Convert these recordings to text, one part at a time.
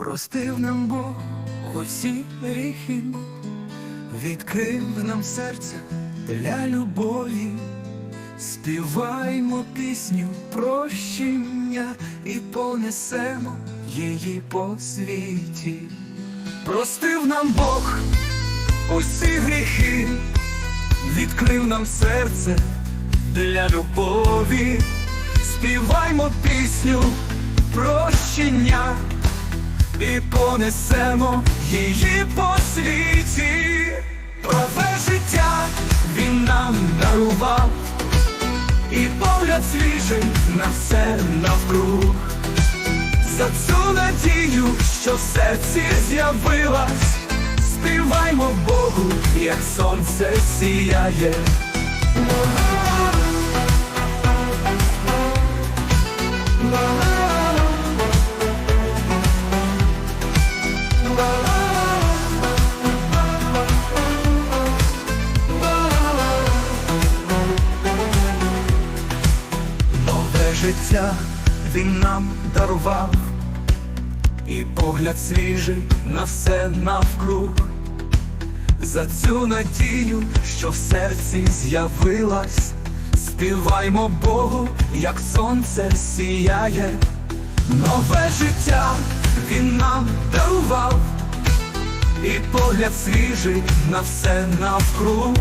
Простив нам Бог усі гріхи, відкрив нам серце для любові, співаймо пісню прощення і понесемо її по світі. Простив нам Бог усі гріхи, відкрив нам серце для любові, співаймо пісню прощення і понесемо її по світі. Нове життя він нам дарував, і погляд свіжий на все навкруг. За цю надію, що в серці з'явилась, співаймо Богу, як сонце сіяє. Життя він нам дарував, і погляд свіжий на все навкруг. За цю надію, що в серці з'явилась, співаймо Богу, як сонце сіяє, нове життя він нам дарував, і погляд свіжий на все навкруг.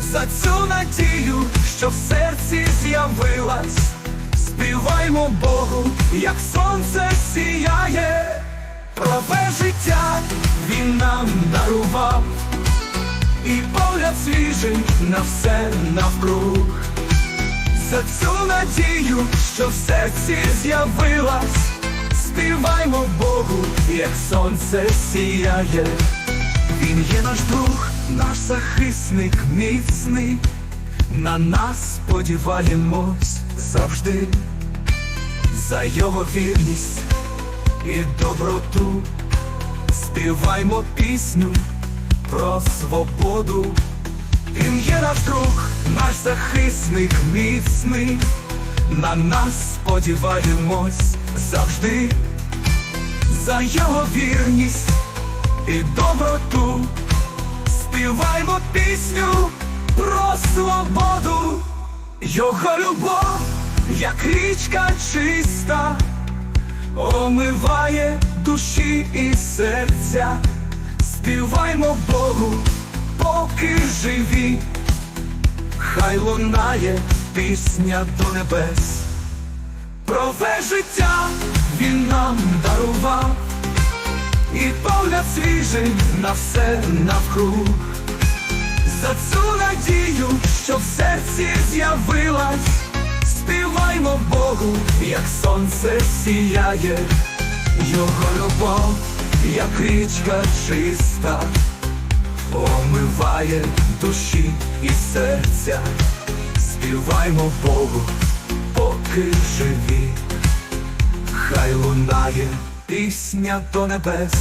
За цю надію, що в серці з'явилась, співаймо Богу, як сонце сіяє, праве життя він нам дарував, і погляд свіжий на все навкруг. За цю надію, що в серці з'явилась, співаймо Богу, як сонце сіяє. Він є наш друг, наш захисник міцний, на нас сподіваємось завжди, за його вірність і доброту, співаймо пісню про свободу. Він є наш друг, наш захисник міцний, на нас сподіваємось завжди, за його вірність і доброту, співаймо пісню про свободу, його любов, як річка чиста, омиває душі і серця, співаймо Богу, поки живі, хай лунає пісня до небес. Прове життя він нам дарував і погляд свіжий на все навкруг. За цю надію, що в серці з'явилась, співаймо Богу, як сонце сіяє, його любов, як річка чиста, омиває душі і серця, співаймо Богу, поки живі. Хай лунає пісня до небес.